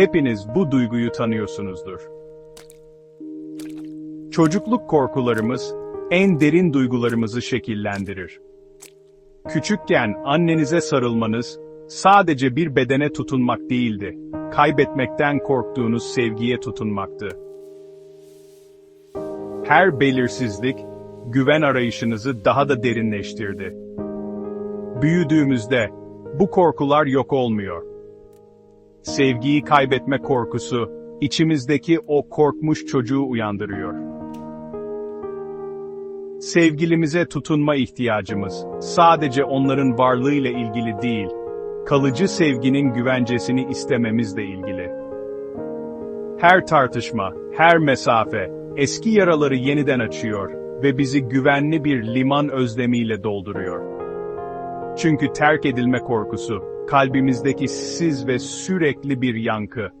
Hepiniz bu duyguyu tanıyorsunuzdur. Çocukluk korkularımız, en derin duygularımızı şekillendirir. Küçükken annenize sarılmanız, sadece bir bedene tutunmak değildi, kaybetmekten korktuğunuz sevgiye tutunmaktı. Her belirsizlik, güven arayışınızı daha da derinleştirdi. Büyüdüğümüzde, bu korkular yok olmuyor. Sevgiyi kaybetme korkusu, içimizdeki o korkmuş çocuğu uyandırıyor. Sevgilimize tutunma ihtiyacımız, sadece onların varlığıyla ilgili değil, kalıcı sevginin güvencesini istememizle ilgili. Her tartışma, her mesafe, eski yaraları yeniden açıyor ve bizi güvenli bir liman özlemiyle dolduruyor. Çünkü terk edilme korkusu, kalbimizdeki siz ve sürekli bir yankı.